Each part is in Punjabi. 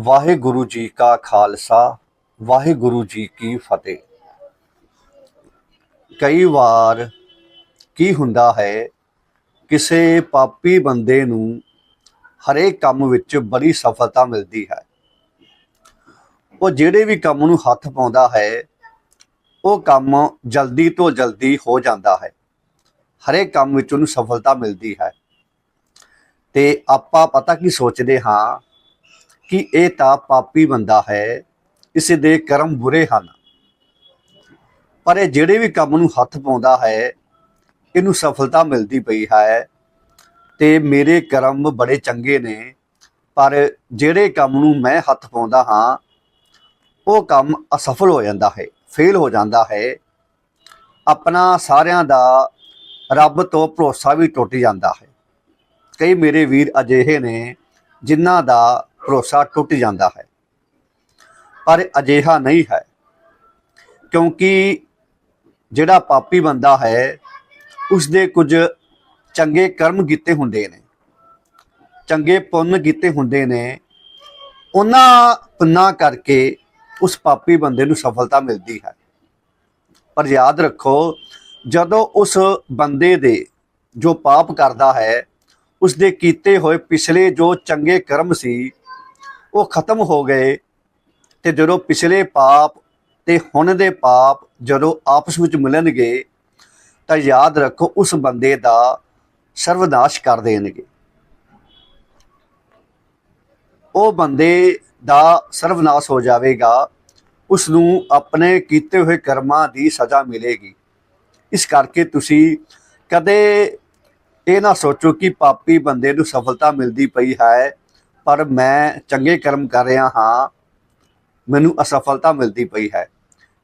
ਵਾਹਿਗੁਰੂ ਜੀ ਕਾ ਖਾਲਸਾ, ਵਾਹਿਗੁਰੂ ਜੀ ਕੀ ਫਤਿਹ। ਕਈ ਵਾਰ ਕੀ ਹੁੰਦਾ ਹੈ, ਕਿਸੇ ਪਾਪੀ ਬੰਦੇ ਨੂੰ ਹਰੇਕ ਕੰਮ ਵਿੱਚ ਬੜੀ ਸਫਲਤਾ ਮਿਲਦੀ ਹੈ। ਉਹ ਜਿਹੜੇ ਵੀ ਕੰਮ ਨੂੰ ਹੱਥ ਪਾਉਂਦਾ ਹੈ, ਉਹ ਕੰਮ ਜਲਦੀ ਤੋਂ ਜਲਦੀ ਹੋ ਜਾਂਦਾ ਹੈ। ਹਰੇਕ ਕੰਮ ਵਿੱਚ ਉਹਨੂੰ ਸਫਲਤਾ ਮਿਲਦੀ ਹੈ। ਤੇ ਆਪਾਂ ਪਤਾ ਕੀ ਸੋਚਦੇ ਹਾਂ ਕਿ ਇਹ ਤਾਂ ਪਾਪੀ ਬੰਦਾ ਹੈ, ਇਸ ਦੇ ਕਰਮ ਬੁਰੇ ਹਨ। ਪਰ ਇਹ ਜਿਹੜੇ ਵੀ ਕੰਮ ਨੂੰ ਹੱਥ ਪਾਉਂਦਾ ਹੈ, ਇਹਨੂੰ ਸਫਲਤਾ ਮਿਲਦੀ ਪਈ ਹੈ ਤੇ ਮੇਰੇ ਕਰਮ ਬੜੇ ਚੰਗੇ ਨੇ, ਪਰ ਜਿਹੜੇ ਕੰਮ ਨੂੰ ਮੈਂ ਹੱਥ ਪਾਉਂਦਾ ਹਾਂ, ਉਹ ਕੰਮ ਅਸਫਲ ਹੋ ਜਾਂਦਾ ਹੈ, ਫੇਲ ਹੋ ਜਾਂਦਾ ਹੈ। ਆਪਣਾ ਸਾਰਿਆਂ ਦਾ ਰੱਬ ਤੋਂ ਭਰੋਸਾ ਵੀ ਟੁੱਟ ਜਾਂਦਾ ਹੈ। ਕਈ ਮੇਰੇ ਵੀਰ ਅਜਿਹੇ ਨੇ, ਜਿਨ੍ਹਾਂ ਦਾ ਭਰੋਸਾ ਟੁੱਟ ਜਾਂਦਾ ਹੈ। ਪਰ ਅਜਿਹਾ ਨਹੀਂ ਹੈ, ਕਿਉਂਕਿ ਜਿਹੜਾ ਪਾਪੀ ਬੰਦਾ ਹੈ ਉਸ ਦੇ ਕੁਝ ਚੰਗੇ ਕਰਮ ਕੀਤੇ ਹੁੰਦੇ ਨੇ, ਚੰਗੇ ਪੁੰਨ ਕੀਤੇ ਹੁੰਦੇ ਨੇ, ਉਹਨਾਂ ਪੁੰਨਾਂ ਕਰਕੇ ਉਸ ਪਾਪੀ ਬੰਦੇ ਨੂੰ ਸਫਲਤਾ ਮਿਲਦੀ ਹੈ। ਪਰ ਯਾਦ ਰੱਖੋ, ਜਦੋਂ ਉਸ ਬੰਦੇ ਦੇ ਜੋ ਪਾਪ ਕਰਦਾ ਹੈ ਉਸ ਦੇ ਕੀਤੇ ਹੋਏ ਪਿਛਲੇ ਜੋ ਚੰਗੇ ਕਰਮ ਸੀ ਉਹ ਖਤਮ ਹੋ ਗਏ ਤੇ ਜਦੋਂ ਪਿਛਲੇ ਪਾਪ ਤੇ ਹੁਣ ਦੇ ਪਾਪ ਜਦੋਂ ਆਪਸ ਵਿੱਚ ਮਿਲਣਗੇ ਤਾਂ ਯਾਦ ਰੱਖੋ ਉਸ ਬੰਦੇ ਦਾ ਸਰਵਨਾਸ਼ ਕਰ ਦੇਣਗੇ। ਉਹ ਬੰਦੇ ਦਾ ਸਰਵਨਾਸ਼ ਹੋ ਜਾਵੇਗਾ ਉਸ ਨੂੰ ਆਪਣੇ ਕੀਤੇ ਹੋਏ ਕਰਮਾਂ ਦੀ ਸਜ਼ਾ ਮਿਲੇਗੀ। ਇਸ ਕਰਕੇ ਤੁਸੀਂ ਕਦੇ ਇਹ ਨਾ ਸੋਚੋ ਕਿ ਪਾਪੀ ਬੰਦੇ ਨੂੰ ਸਫਲਤਾ ਮਿਲਦੀ ਪਈ ਹੈ ਪਰ ਮੈਂ ਚੰਗੇ ਕਰਮ ਕਰ ਰਿਹਾ ਹਾਂ, ਮੈਨੂੰ ਅਸਫਲਤਾ ਮਿਲਦੀ ਪਈ ਹੈ।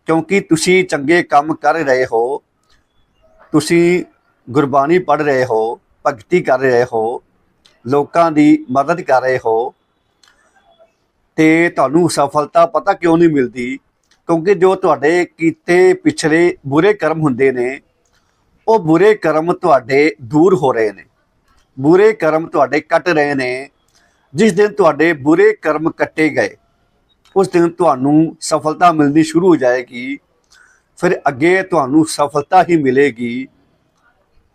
ਕਿਉਂਕਿ ਤੁਸੀਂ ਚੰਗੇ ਕੰਮ ਕਰ ਰਹੇ ਹੋ, ਤੁਸੀਂ ਗੁਰਬਾਣੀ ਪੜ੍ਹ ਰਹੇ ਹੋ, ਭਗਤੀ ਕਰ ਰਹੇ ਹੋ, ਲੋਕਾਂ ਦੀ ਮਦਦ ਕਰ ਰਹੇ ਹੋ, ਤੇ ਤੁਹਾਨੂੰ ਸਫਲਤਾ ਪਤਾ ਕਿਉਂ ਨਹੀਂ ਮਿਲਦੀ? ਕਿਉਂਕਿ ਜੋ ਤੁਹਾਡੇ ਕੀਤੇ ਪਿਛਲੇ ਬੁਰੇ ਕਰਮ ਹੁੰਦੇ ਨੇ, ਉਹ ਬੁਰੇ ਕਰਮ ਤੁਹਾਡੇ ਦੂਰ ਹੋ ਰਹੇ ਨੇ। ਬੁਰੇ ਕਰਮ ਤੁਹਾਡੇ ਕੱਟ ਰਹੇ ਨੇ ਜਿਸ ਦਿਨ ਤੁਹਾਡੇ ਬੁਰੇ ਕਰਮ ਕੱਟੇ ਗਏ, ਉਸ ਦਿਨ ਤੁਹਾਨੂੰ ਸਫਲਤਾ ਮਿਲਣੀ ਸ਼ੁਰੂ ਹੋ ਜਾਏਗੀ, ਫਿਰ ਅੱਗੇ ਤੁਹਾਨੂੰ ਸਫਲਤਾ ਹੀ ਮਿਲੇਗੀ।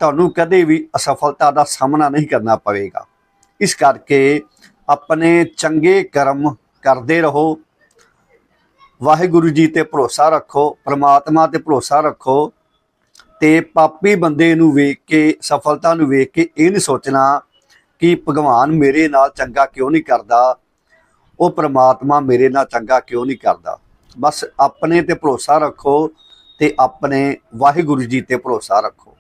ਤੁਹਾਨੂੰ ਕਦੇ ਵੀ ਅਸਫਲਤਾ ਦਾ ਸਾਹਮਣਾ ਨਹੀਂ ਕਰਨਾ ਪਵੇਗਾ। ਇਸ ਕਰਕੇ ਆਪਣੇ ਚੰਗੇ ਕਰਮ ਕਰਦੇ ਰਹੋ। ਵਾਹਿਗੁਰੂ ਜੀ ਤੇ ਭਰੋਸਾ ਰੱਖੋ, ਪ੍ਰਮਾਤਮਾ ਤੇ ਭਰੋਸਾ ਰੱਖੋ ਤੇ ਪਾਪੀ ਬੰਦੇ ਨੂੰ ਵੇਖ ਕੇ, ਸਫਲਤਾ ਨੂੰ ਵੇਖ ਕੇ ਇਹ ਨਹੀਂ ਸੋਚਣਾ ਕਿ ਭਗਵਾਨ ਮੇਰੇ ਨਾਲ ਚੰਗਾ ਕਿਉਂ ਨਹੀਂ ਕਰਦਾ? ਉਹ ਪ੍ਰਮਾਤਮਾ ਮੇਰੇ ਨਾਲ ਚੰਗਾ ਕਿਉਂ ਨਹੀਂ ਕਰਦਾ? ਬਸ ਆਪਣੇ ਤੇ ਭਰੋਸਾ ਰੱਖੋ ਤੇ ਆਪਣੇ ਵਾਹਿਗੁਰੂ ਜੀ ਤੇ ਭਰੋਸਾ ਰੱਖੋ।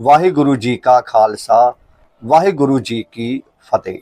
ਵਾਹਿਗੁਰੂ ਜੀ ਕਾ ਖਾਲਸਾ, ਵਾਹਿਗੁਰੂ ਜੀ ਕੀ ਫਤਿਹ।